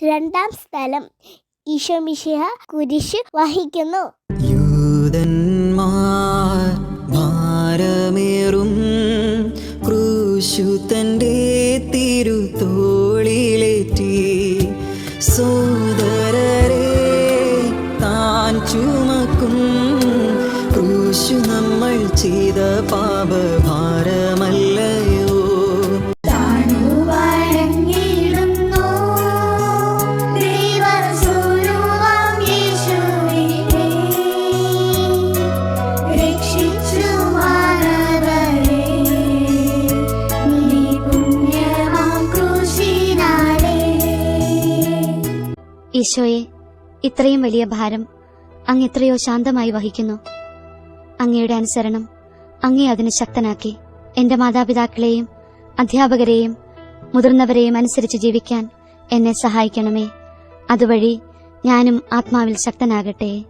രണ്ടാം സ്ഥലം ഈശോമിഷിഹ കുരിശ് വഹിക്കുന്നു. യൂതന്മാർ ഭാരമേറും ക്രൂശു തന്റെ തിരുത്തോളിലേറ്റി സോദരരെ താൻ ചുമക്കും ക്രൂശു നമ്മൾ ചെയ്ത പാപഭാരമല്ലയോ ഈശോയെ ഇത്രയും വലിയ ഭാരം അങ്ങ് എത്രയോ ശാന്തമായി വഹിക്കുന്നു. അങ്ങയുടെ അനുസരണം അങ്ങേ അതിന് ശക്തനാക്കി. എന്റെ മാതാപിതാക്കളെയും അധ്യാപകരെയും മുതിർന്നവരെയും അനുസരിച്ച് ജീവിക്കാൻ എന്നെ സഹായിക്കണമേ. അതുവഴി ഞാനും ആത്മാവിൽ ശക്തനാകട്ടെ.